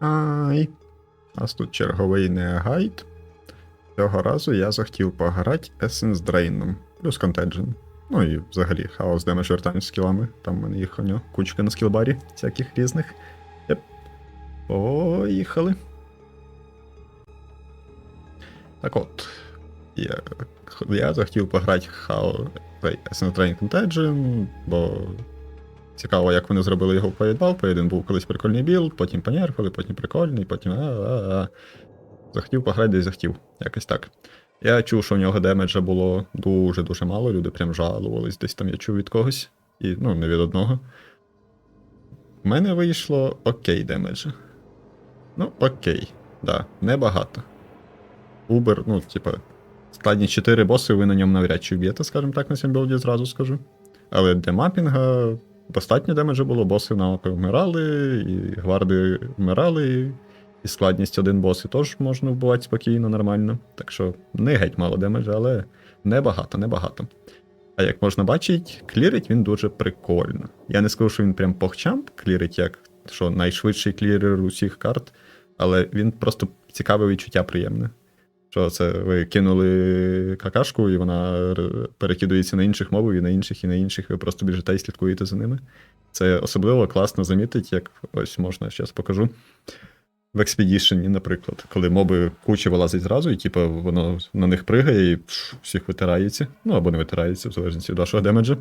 Ай. У нас тут черговий не гайд. Цього разу я захотів пограти Essence Drain, плюс Contagion. Ну і взагалі хаос демедж вертань з скілами. Там в мене їх у нього кучка на скілбарі, всяких різних. Єп. Поїхали. Так от. Я, я захотів пограти Essence Drain Contagion, бо Цікаво, як вони зробили його в Паєдбал. Паєдин був колись прикольний білд, потім понерфили, потім прикольний, потім. а-а-а. Захотів пограти, десь захотів. Якось так. Я чув, що в нього демеджа було дуже-дуже мало, люди прям жалувались, десь там я чув від когось. І, ну, не від одного. У мене вийшло окей демеджа. Ну, окей, да, небагато. Убер, ну, типа, складні 4 боси, ви на ньому навряд чи вб'єте, скажімо так, на цьому білді зразу скажу. Але для мапінга достатньо демеджа було, боси на вмирали, і гварди вмирали, і складність один бос і теж можна вбивати спокійно, нормально. Так що не геть мало демеджа, але небагато, небагато. А як можна бачити, клірить він дуже прикольно. Я не скажу, що він прям похчамп клірить, як що найшвидший клірер усіх карт, але він просто цікаве відчуття приємне. Що це ви кинули какашку, і вона перекидується на інших мовів, і на інших, і на інших. Ви просто біжите і слідкуєте за ними. Це особливо класно замітити, як ось можна зараз покажу. В Expedition, наприклад, коли моби куча вилазить зразу, і типу, воно на них пригає і пш, всіх витирається. Ну або не витирається, в залежності від вашого демеджа.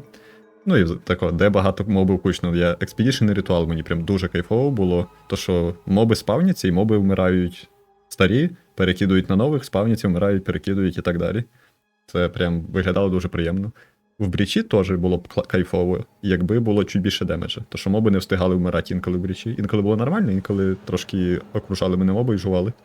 Ну і тако, де багато мобів кучно. Я Expedition і ритуал мені прям дуже кайфово було. То що моби спавняться, і моби вмирають старі, перекидують на нових, спавняться, вмирають, перекидують і так далі. Це прям виглядало дуже приємно. В брічі теж було б кайфово, якби було чуть більше демеджа. То що моби не встигали вмирати інколи в брічі. Інколи було нормально, інколи трошки окружали мене моби і жували.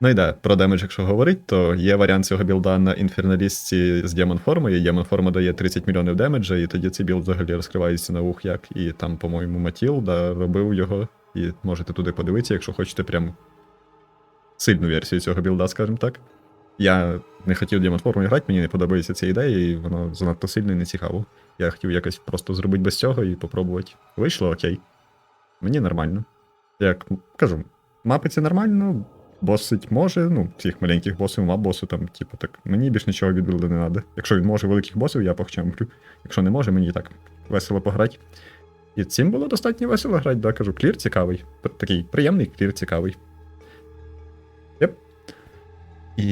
Ну і да, про демедж, якщо говорить, то є варіант цього білда на інферналістці з Демон формою. Демон форма дає 30 мільйонів демеджа, і тоді цей білд взагалі розкривається на ух як. І там, по-моєму, Матіл да, робив його. І можете туди подивитися, якщо хочете прям сильну версію цього білда, скажімо так. Я не хотів Form грати, мені не подобається ця ідея, і воно занадто сильно і не цікаво. Я хотів якось просто зробити без цього і попробувати. Вийшло окей. Мені нормально. Як кажу, мапиться нормально, босить може, ну, всіх маленьких босів, мап босу там, типу, так, мені більш нічого від білда не треба. Якщо він може великих босів, я похчамплю. Якщо не може, мені так весело пограти. І цим було достатньо весело грати, да, кажу, клір цікавий. Такий приємний клір цікавий. І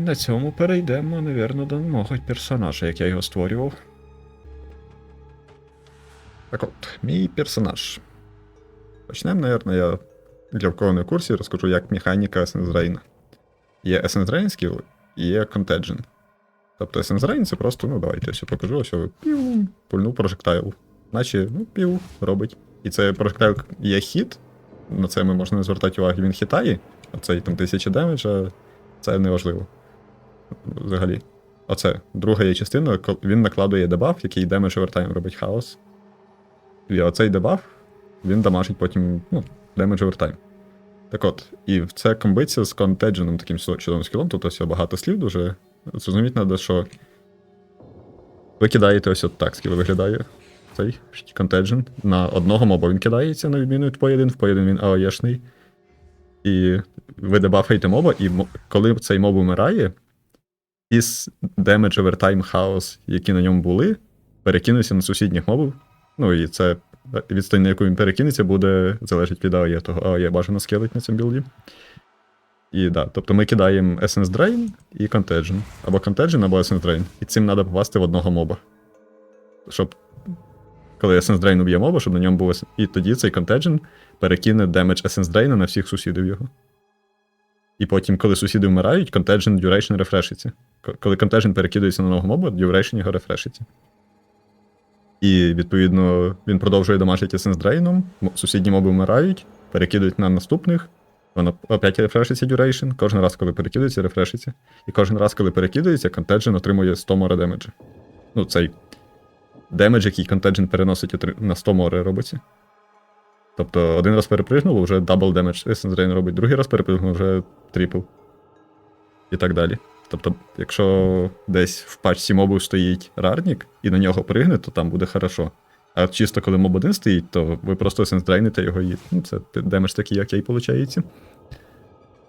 на цьому перейдемо, напевно, до мого персонажа, як я його створював. Так от, мій персонаж. Почнемо, напевно, я для кого не в курсі розкажу, як механіка Essence Drain. Є Drain скіл і є Contagion. Тобто Essence Drain це просто, ну давайте я все покажу, ось пів, пульнув прожектайл. Наче, ну, пів робить. І це прожектайл є хіт. На це ми можна не звертати увагу, він хитає. Оцей там 1000 демеджа, це не важливо. Взагалі. Оце друга є частина, він накладує дебаф, який демедж овертайм робить хаос. І оцей дебаф, він дамажить потім, ну, демедж овертайм. Так от, і це комбиться з контедженом таким чудовим скілом, тут ось багато слів дуже. Зрозуміти треба, що ви кидаєте ось от так, скіл виглядає. Цей контеджен. На одного моба він кидається, на відміну від поєдин, в поєдин він АОЄшний. І ви дебафаєте моба, і коли цей моб умирає, із damage overtime хаос, які на ньому були, перекинуться на сусідніх мобів. Ну і це відстань, на яку він перекинеться, буде залежить від АОЄ, того АОЄ бажано скелить на цьому білді. І да, тобто ми кидаємо Essence Drain і Contagion. Або Contagion, або Essence Drain. І цим треба попасти в одного моба. Щоб коли Essence Drain уб'є моба, щоб на ньому був. І тоді цей Contagion перекине демедж Essence Drain на всіх сусідів його. І потім, коли сусіди вмирають, Contagion Duration рефрешиться. Коли Contagion перекидується на нового моба, Duration його рефрешиться. І, відповідно, він продовжує дамажити Essence Drain, м- сусідні моби вмирають, перекидують на наступних, воно опять рефрешиться Duration. Кожен раз, коли перекидується, рефрешиться. І кожен раз, коли перекидується, Contagion отримує 100 море демеджа. Ну, цей демедж, який Contagion переносить на 100 море робиться. Тобто один раз перепригнуло, вже дабл демедж Drain робить, другий раз перепригнуло, вже трипл. І так далі. Тобто, якщо десь в пачці мобів стоїть рарнік і на нього пригне, то там буде хорошо. А чисто коли моб один стоїть, то ви просто сенсдрейните його і ну, це демедж такий, окей, виходить.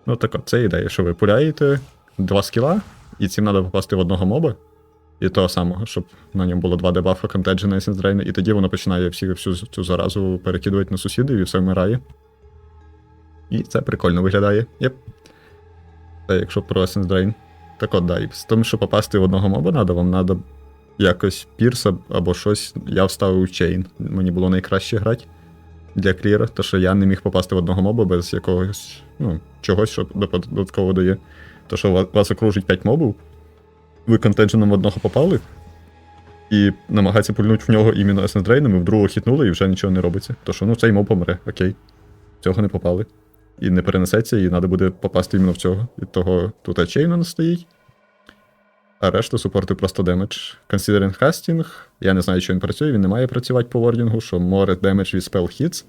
Ну так от, це ідея, що ви пуляєте два скіла, і цим треба попасти в одного моба. І того самого, щоб на ньому було два дебафа, контеджена і сенсдрейна, і тоді воно починає всі, всю цю заразу перекидувати на сусідів і все вмирає. І це прикольно виглядає. Єп. Це якщо про сенсдрейн. Так от, да, і з тим, що попасти в одного моба треба, вам треба якось пірса або щось. Я вставив чейн. Мені було найкраще грати для кліра, то що я не міг попасти в одного моба без якогось, ну, чогось, що додатково дає. То, що вас окружить 5 мобів, ви контендженом одного попали, і намагається пульнути в нього іменно есендрейном, і в другого хітнули, і вже нічого не робиться. То що ну цей моб помре, окей. Цього не попали. І не перенесеться, і треба буде попасти іменно в цього. Від того тут чейн у стоїть. А решту супорти просто демедж. Considering casting, я не знаю, що він працює, він не має працювати по вордінгу, що more damage від spell hits.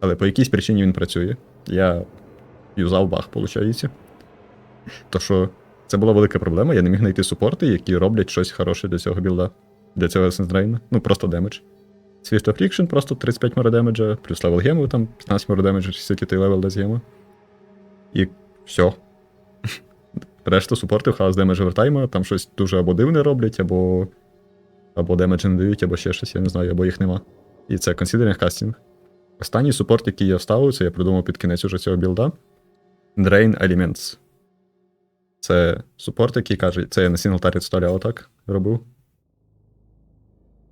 Але по якійсь причині він працює. Я юзав баг, виходить. То що це була велика проблема, я не міг знайти супорти, які роблять щось хороше для цього білда, для цього сенсдрейна. Ну, просто демедж. Swift Affliction просто 35 море демеджа, плюс левел гему, там 15 море демеджа, скільки той левел дасть гему. І все. Решта супортів хаос демедж овертайма, там щось дуже або дивне роблять, або. Або демедж не дають, або ще щось, я не знаю, або їх нема. І це Considering Casting. Останній супорт, який я вставив, це я придумав під кінець уже цього білда. Drain Elements. Це супорт, який каже, це я на сінглтарі вставляв так робив.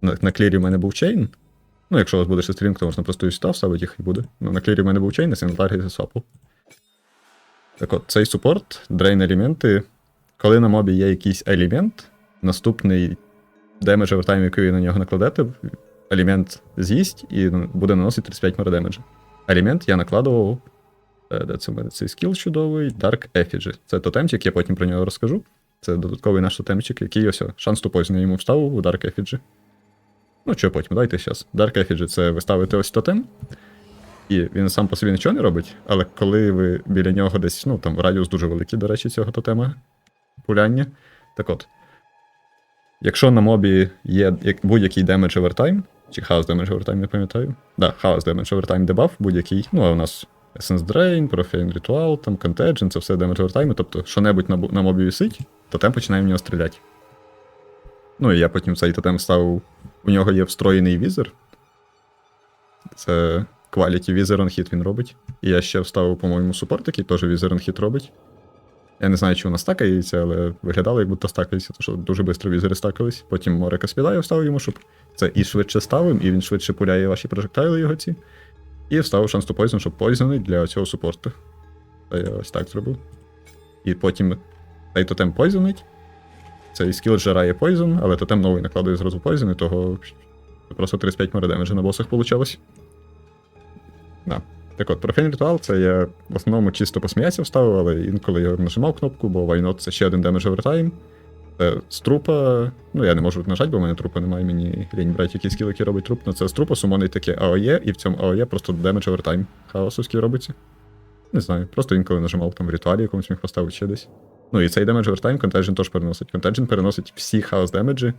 На, на клірі в мене був чейн. Ну, якщо у вас буде ще стрінг, то можна просто і сюди вставити їх і буде. Ну, на клірі в мене був чейн, на сінглтарі засвапав. Так от, цей супорт, дрейн елементи. Коли на мобі є якийсь елемент, наступний демедж овертайм, який ви на нього накладете, елемент з'їсть і буде наносити 35 мора демеджа. Елемент я накладував. Е, Де це мене цей скіл чудовий? Dark Effigy. Це тотемчик, я потім про нього розкажу. Це додатковий наш тотемчик, який ось шанс тупозні йому вставив у Dark Effigy. Ну, що потім, давайте зараз. Dark Effigy це ви ставите ось тотем, і він сам по собі нічого не робить, але коли ви біля нього десь, ну там радіус дуже великий, до речі, цього тотема пуляння. Так от. Якщо на мобі є будь-який damage овертайм, чи Chaos Damage Overtime, не пам'ятаю. Да, Chaos Damage Overtime дебаф будь-який. Ну, а у нас Essence Drain, Profane Ritual, там Contagion, це все Damage Overtime, тобто що-небудь на, на мобі висить, тотем починає в нього стріляти. Ну і я потім цей тотем ставив. У нього є встроєний візер. Це Quality Wizard on Hit він робить. І я ще вставив, по-моєму, супорт, який теж Wizard on Hit робить. Я не знаю, чи вона стакається, але виглядало, як будто стакається, тому що дуже швидко візери стакались. Потім Морека Спідаю вставив йому, щоб це і швидше ставив, і він швидше пуляє ваші прожектайли його ці. І вставив шанс to poison, щоб poisonить для цього супорту. Це я ось так зробив. І потім цей тотем poisonить. Цей скіл жирає poison, але тотем новий накладує зразу poison, і того просто 35 море демеджа на босах получалось. Да. Так от, Profane Ritual це я в основному чисто посміятися вставив, але інколи я нажимав кнопку, бо why not, це ще один демедж овертайм. Це з трупа. Ну, я не можу нажати, бо в мене трупа немає, мені лінь брати якийсь скіл, який робить труп. Ну, це з трупа сумонить таке АОЄ, і в цьому АОЄ просто демедж овертайм хаосовський робиться. Не знаю, просто інколи нажимав там в ритуалі якомусь міг поставити ще десь. Ну і цей демедж овертайм Contagion теж переносить. Contagion переносить всі хаос демеджі,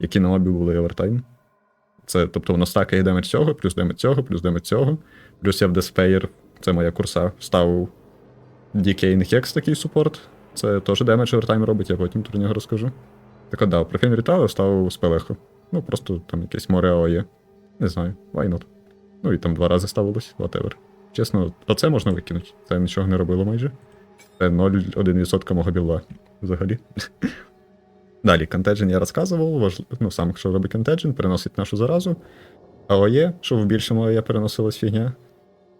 які на мобі були овертайм. Це, тобто воно стакає демедж цього, плюс демедж цього, плюс демедж цього. Плюс я в Despair, це моя курса, вставив Decaying Hex такий супорт. Це теж демедж овертайм робить, я потім про нього розкажу. Так от, да, в Profane Ritual вставив спелеху. Ну, просто там якесь море є. Не знаю, why not. Ну і там два рази ставилось, whatever. Чесно, оце можна викинути. Це нічого не робило майже. Це 0,1% мого білда взагалі. Далі, Contagion я розказував, важ... ну сам, що робить Contagion, переносить нашу заразу. АОЄ, щоб в більшому АОЄ переносилась фігня.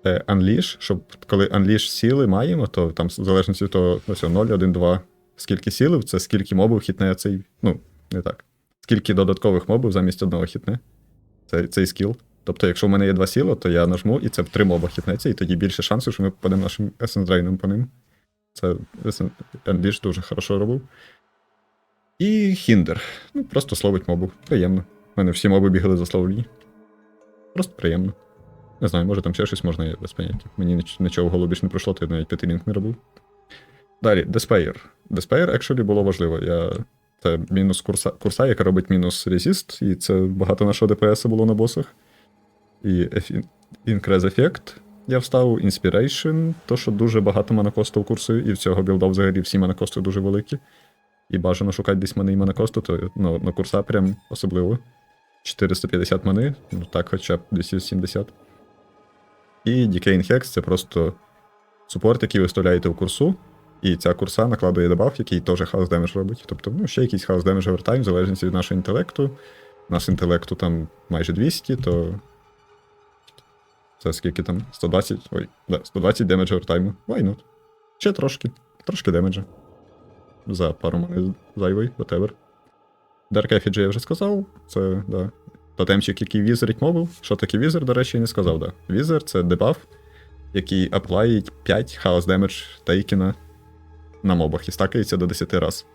Е, Unleash, щоб коли Unleash сіли маємо, то там в залежності від того, ось 0, 1, 2, скільки сілив, це скільки мобів хітне цей. Ну, не так. Скільки додаткових мобів замість одного хітне. Це, цей скіл. Тобто, якщо в мене є два сіла, то я нажму, і це в три моба хітнеться, і тоді більше шансів, що ми попадемо нашим Drain по ним. Це Unleash дуже хорошо робив. І Хіндер. Ну, просто словить мобу. Приємно. У мене всі моби бігали за словлі. Просто приємно. Не знаю, може там ще щось можна я без. Мені нічого в більше не пройшло, то я навіть п'ятилінк не робив. Далі, Despair. Despair actually було важливо. Я Це мінус курса, курса, яка робить мінус резіст, і це багато нашого ДПС було на босах. І Increase Effect я вставив, Inspiration, то що дуже багато манакосту в курсу, і в цього білда взагалі всі манакости дуже великі. І бажано шукати десь мани і манакосту, то ну, на курса прям особливо. 450 мани, ну так хоча б 270. І Decaying Hex це просто супорт, який ви вставляєте в курсу, і ця курса накладує дебаф, який теж хаос демедж робить. Тобто, ну, ще якийсь хаос демедж овертайм, в залежності від нашого інтелекту. У нас інтелекту там майже 200, то. Це скільки там? 120. Ой, да, 120 демедж овертайму. Why not? Ще трошки. Трошки демеджа. За пару мани зайвий, whatever. Dark Effigy я вже сказав. Це, да. Тотемчик, який візерить мобів. Що таке візер, до речі, я не сказав, да. Візер це дебаф, який аплаїть 5 хаос демедж тейкена на мобах і стакається до 10 раз.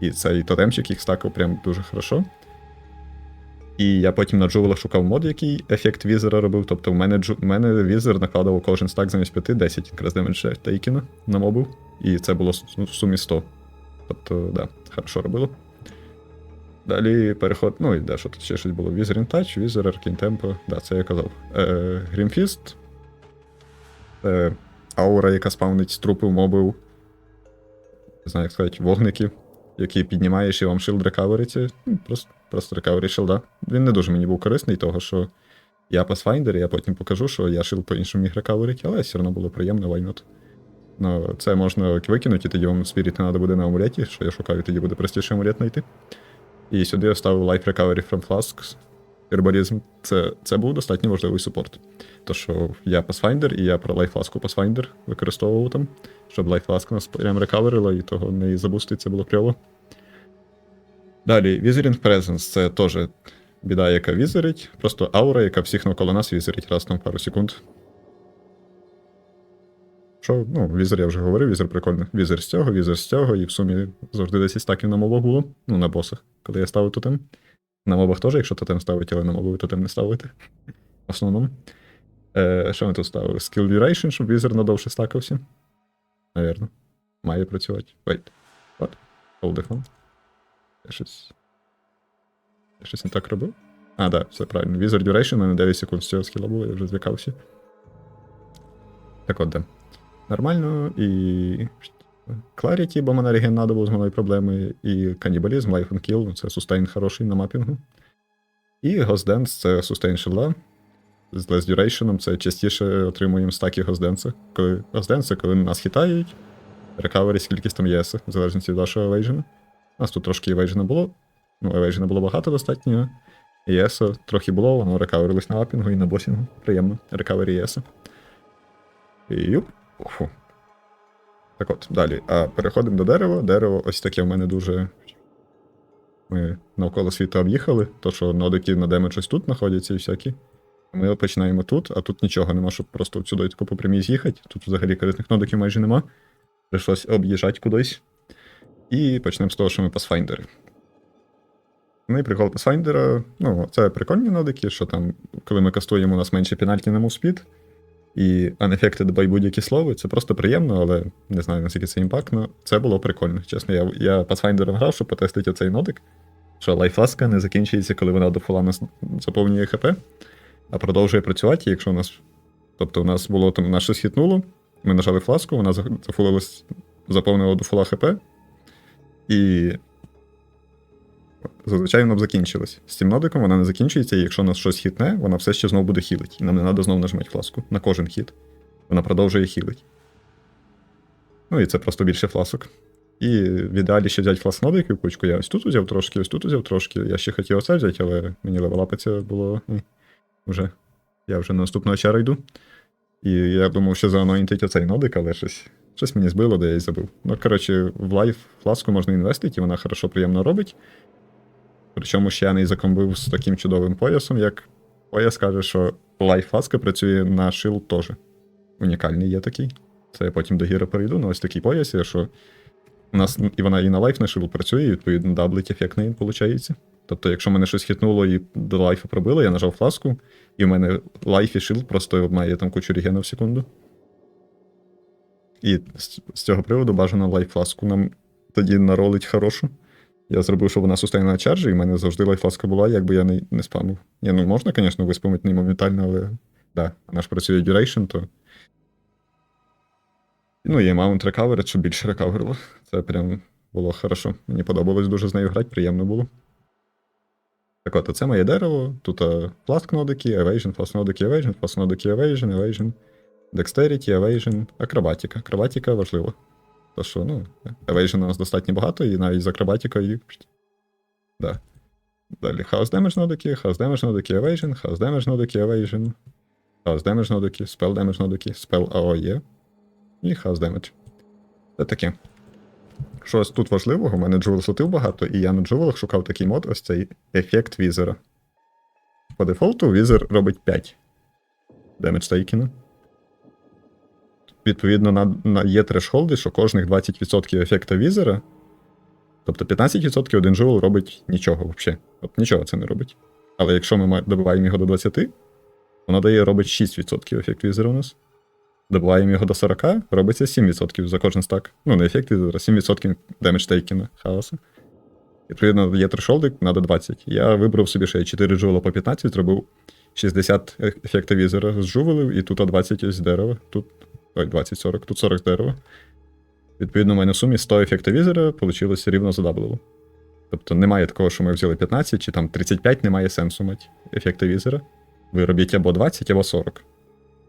І цей тотемчик їх стакав прям дуже хорошо. І я потім на джувелах шукав мод, який ефект візера робив. Тобто в мене, джу... мене візер накладав кожен стак замість 5 10 якраз демедж тейкена на мобу. І це було в сумі 100. Тобто, да, хорошо робило. Далі переход. Ну і да, що тут ще щось було. Візер Touch, Візер, Arcane Tempo. Да, це я казав. Е, Грімфіст. Е, аура, яка спавнить трупи мобів. Не знаю, як сказати, вогників, які піднімаєш і вам шилд рекавериться. Ну, просто, просто рекавері шилда. Він не дуже мені був корисний, того що я Pathfinder, і я потім покажу, що я шилд по-іншому міг рекаверити, але все одно було приємно, why. Ну, це можна викинути, і тоді вам спіріт не треба буде на амулеті, що я шукаю, тоді буде простіше амулет знайти. І сюди я ставив Life Recovery from Flasks. Гербарізм. Це, це був достатньо важливий супорт. То, що я Pathfinder, і я про Life Flask Pathfinder використовував там, щоб Life Flask нас прям рекаверила, і того не забустить, це було кльово. Далі, Wizarding Presence це теж біда, яка візерить. Просто аура, яка всіх навколо нас візерить раз там пару секунд. Що, ну, візер я вже говорив, візер прикольний. Візер з цього, візер з цього, і в сумі завжди 10 стаків на мобах було. Ну, на босах, коли я ставив тотем. На мобах теж, якщо тотем ставити, але на мобові тотем не ставити. В основному. Е, що ми тут ставили? Skill Duration, щоб візер надовше стакався. Навірно. Має працювати. Wait. What? Hold. Я щось. Я щось не так робив? А, так, да, все правильно. Візер Duration, мене 9 секунд з цього скіла було, я вже злякався. Так от, да. Нормально, і. Clarity, бо мене реген було з мною проблеми, і канібалізм, Life and Kill, це сустейн хороший на мапінгу. І Dance це сустейн шилда. З Less Duration це частіше отримуємо стаки Dance. Коли це коли нас хитають, рекавері кількість там єс, в залежності від вашого евейджена. У нас тут трошки евейджена було. Ну, евейджена було багато достатньо. ЄСа трохи було, воно рекаверилось на апінгу і на босінгу. Приємно. Рекавері ЄСа. І юп. Фу. Так от, далі. А переходимо до дерева. Дерево ось таке в мене дуже. Ми навколо світу об'їхали, то що нодики на демедж ось тут знаходяться і всякі. Ми починаємо тут, а тут нічого нема, щоб просто сюди тако по прямій з'їхати. Тут взагалі корисних нодиків майже нема. Прийшлось об'їжджати кудись. І почнемо з того, що ми пасфайндери. Ну і прикол пасфайндера, ну, це прикольні нодики, що там, коли ми кастуємо, у нас менше пенальті на мувспід. І unaffected by будь-які слови, це просто приємно, але не знаю, наскільки це імпактно. Це було прикольно. Чесно, я я Pathfinder грав, щоб потестити оцей нодик, що лайфласка не закінчується, коли вона до фула нас заповнює ХП, а продовжує працювати, якщо у нас. Тобто у нас було там нас щось ми нажали фласку, вона зафулилась, заповнила до фула ХП. І. Зазвичай вона б закінчилась. З цим нодиком вона не закінчується, і якщо нас щось хітне, вона все ще знову буде хілить. І нам не треба знову нажимати фласку на кожен хіт. Вона продовжує хілить. Ну і це просто більше фласок. І в ідеалі ще взяти флас нодиків кучку. Я ось тут взяв трошки, ось тут взяв трошки. Я ще хотів оце взяти, але мені левелапиться було. Ні, вже. Я вже на наступного чара йду. І я думав, що заанонітить оцей нодик, але щось. Щось мені збило, де я й забув. Ну, коротше, в лайф фласку можна інвестити, і вона хорошо приємно робить. Причому ще я не закомбив з таким чудовим поясом, як пояс каже, що лайф-фаска працює на шилд теж. Унікальний є такий. Це я потім до гіра перейду, але ось такий пояс є, що у нас і вона і на лайф на шилд працює, і відповідно даблить ефект неї виходить. Тобто, якщо мене щось хитнуло і до лайфа пробило, я нажав фласку, і в мене лайф і шилд просто має там кучу регена в секунду. І з, цього приводу бажано лайф-фласку нам тоді наролить хорошу. Я зробив, щоб вона сустейна на чаржі, і в мене завжди лайфласка була, якби я не, не спамив. Ні, ну можна, звісно, виспамити не моментально, але да, вона ж працює duration, то. Ну, і Mount Recovered, щоб більше рекаверило. Це прям було хорошо. Мені подобалось дуже з нею грати, приємно було. Так от, це моє дерево. Тут а, нодики, evasion, фласк нодики, evasion, фласк нодики, evasion, evasion, dexterity, evasion, акробатика. Акробатика важлива. То що, ну, evasion у нас достатньо багато, і навіть з акробатикою. Да. Далі house damage нодики, house damage нодики, evasion, house damage нодики, evasion, house damage нодики, spell damage нодики, spell AOE і house damage. Це таке. Щось тут важливого, у мене джувел слотив багато, і я на джувелах шукав такий мод, ось цей ефект візера. По дефолту візер робить 5 демедж тейкіна. Відповідно, на, на є трешхолди, що кожних 20% ефекта візера. Тобто 15% один джувел робить нічого взагалі. От нічого це не робить. Але якщо ми добиваємо його до 20, воно дає робить 6% ефект візера у нас. Добиваємо його до 40, робиться 7% за кожен стак. Ну, не ефект візера, 7% демедж тейкіна хаоса. Відповідно, є трешолди, треба 20. Я вибрав собі ще 4 джувела по 15, зробив 60 еф- ефекта візера з джувелів, і тут 20 ось з дерева. Тут. Ой, 20-40, тут 40 дерева. Відповідно, у мене в сумі 100 ефекта візера вийшло рівно за даблево. Тобто немає такого, що ми взяли 15 чи там 35, немає сенсу мати ефекта візера. Ви робіть або 20, або 40.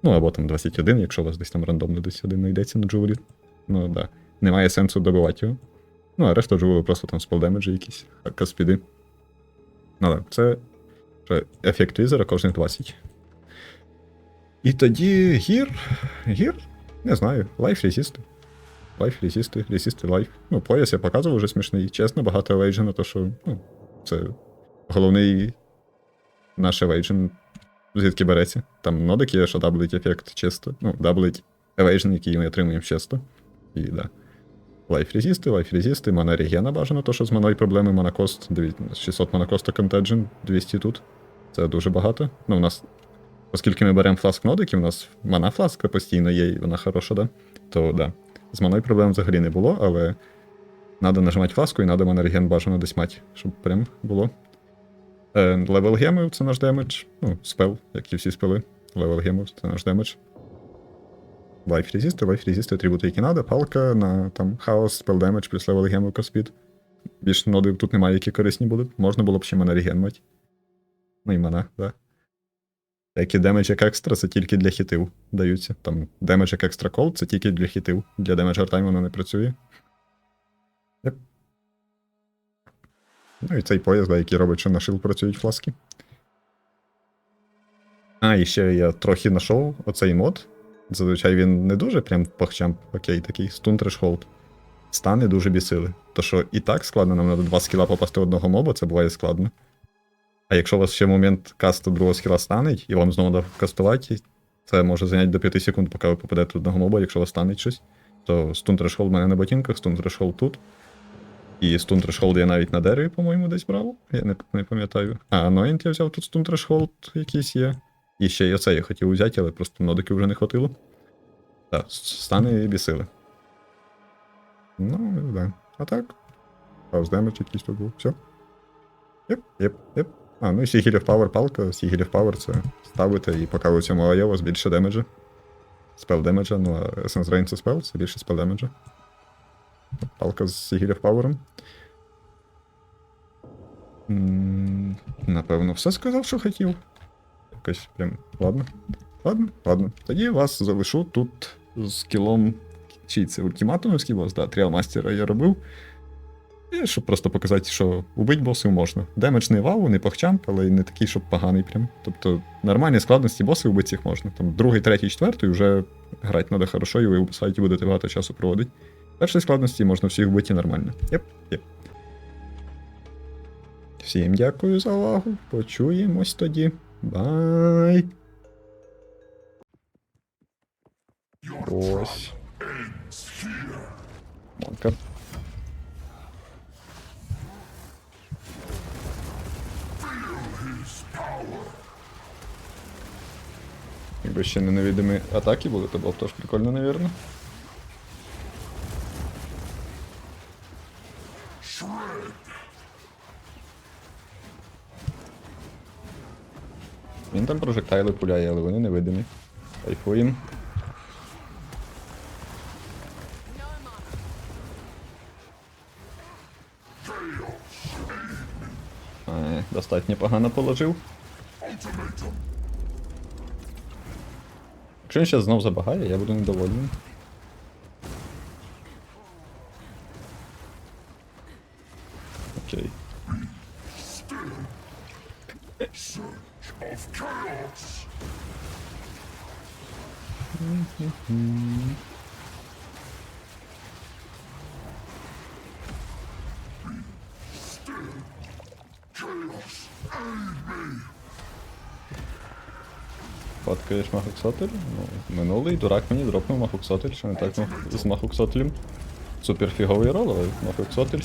Ну, або там 21, якщо у вас десь там рандомно десь один знайдеться на джувелі. Ну. Да. Немає сенсу добивати його. Ну, а решта джувелів просто там спелдемеджі якісь, каспіди. Ну так, це ефект візера кожних 20. І тоді гір. Гір? Не знаю. Лайф резісти. Лайф резісти, резісти лайф. Ну, пояс я показував вже смішний. Чесно, багато евейджена, то що, ну, це головний наш евейджен, звідки береться. Там нодик є, що даблить ефект чисто. Ну, даблить евейджен, який ми отримуємо чисто. І да. Лайф резісти, лайф резісти, мана регена бажано, то що з маною проблеми, монокост, дивіться, 600 монокоста контеджен, 200 тут. Це дуже багато. Ну, у нас, оскільки ми беремо фласк нодики, у нас мана фласка постійно є, і вона хороша, да? То да. З маною проблем взагалі не було, але треба нажимати фласку і треба манерген бажано десь мати, щоб прям було. Е, левел гемів це наш демедж. Ну, спел, як і всі спели. Левел гемів це наш демедж. Лайф резисти, лайф резисти, атрибути, які треба, палка на там хаос, спел демедж плюс левел гемів каспід. Більше нодів тут немає, які корисні будуть. Можна було б ще манерген мати. Ну і мана, да. Деякі демедж як екстра це тільки для хітів даються. Там демедж як екстра кол це тільки для хітів. Для демедж артайм воно не працює. Yep. Ну і цей пояс, да, який робить, що на шил працюють фласки. А, і ще я трохи знайшов оцей мод. Зазвичай він не дуже прям пахчамп, окей, такий стун трешхолд. Стани дуже бісили. То що і так складно, нам треба два скіла попасти одного моба, це буває складно. А якщо у вас ще момент касту другого скіла станеть, і вам знову треба кастувати, це може зайняти до 5 секунд, поки ви попадете одного моба, якщо у вас станеть щось. То стун трешхолд в мене на ботинках, стун трешхолд тут. І стун трешхолд я навіть на дереві, по-моєму, десь брав. Я не, не пам'ятаю. А Anoint я взяв тут стун трешхолд якийсь є. І ще й оце я хотів взяти, але просто нодиків вже не хватило. Так, стани бісили. Ну, да. А так. House damage якийсь тут був. Все. Єп, єп, єп. А, ну і Sigil of Power палка. Sigil of Power це ставите і поки у цьому вас більше демеджа. Спел демеджа, ну а Essence Rain це спел, це більше спел демеджа. Палка з Sigil of Power. Напевно, все сказав, що хотів. Якось прям. Ладно. Ладно, ладно. Тоді вас залишу тут з кілом. Чий це ультиматумівський бос, да, тріал мастера я робив. І щоб просто показати, що убить босів можна. Демедж не вау, не похчамп, але й не такий, щоб поганий прям. Тобто нормальні складності босів убити їх можна. Там другий, третій, четвертий вже грати треба хорошо, і ви у сайті будете багато часу проводити. Першої складності можна всіх вбити нормально. Єп, єп. Всім дякую за увагу. Почуємось тоді. Бай. Ось. Монка. Якби ще не невідомі атаки були, то було б теж прикольно, навірно. Він там прожектайли пуляє, але вони невидимі. Кайфуємо. Е, достатньо погано положив. Якщо він зараз знов забагає, я буду недовольний. Окей. Фоткаєш Махоксотель? Ну, минулий дурак мені дропнув Махоксотель, що не так з Махоксотелем. Супер фіговий рол, але Махоксотель.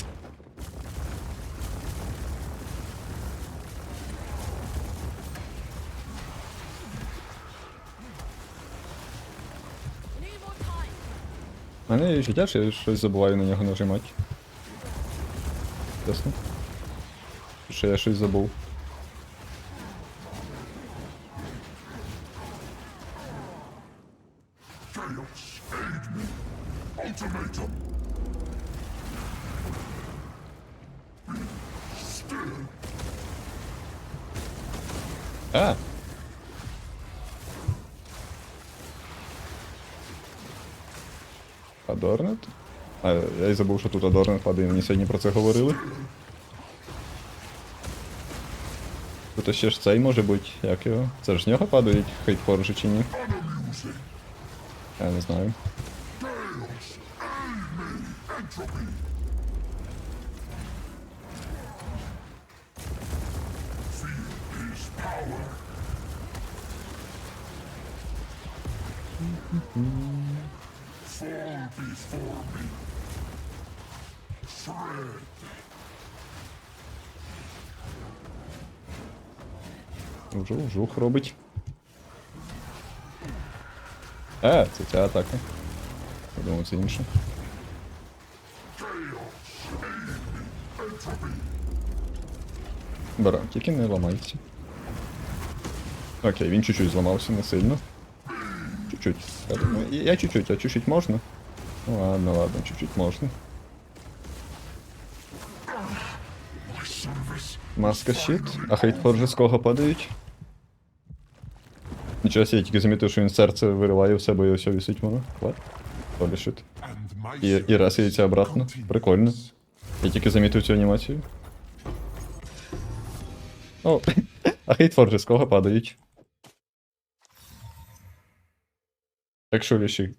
Мене є життя, що я щось забуваю на нього нажимати. Ясно? Що я щось забув. Й забув, що тут Адорн падає, мені сьогодні про це говорили. Тут ще ж цей може бути, як його? Це ж з нього падають хейтфоржі чи ні? Я не знаю. Вжух, вжух робить. Е, це ця атака. Я це інше. Бра, тільки не ламайся. Окей, він чуть-чуть зламався, не сильно. Чуть-чуть. Я думаю, я чуть-чуть, а чуть-чуть можна? Ну ладно, ладно, чуть-чуть можна. Маска щит. А хейтфорджи з кого падають? Нічого я тільки замітив, що він серце вириває в себе і ось висить воно. Полішит. І, і раз яйця обратно. Прикольно. Я тільки замітив цю анімацію. О, а хейтфорджи з кого падають? Якщо ліші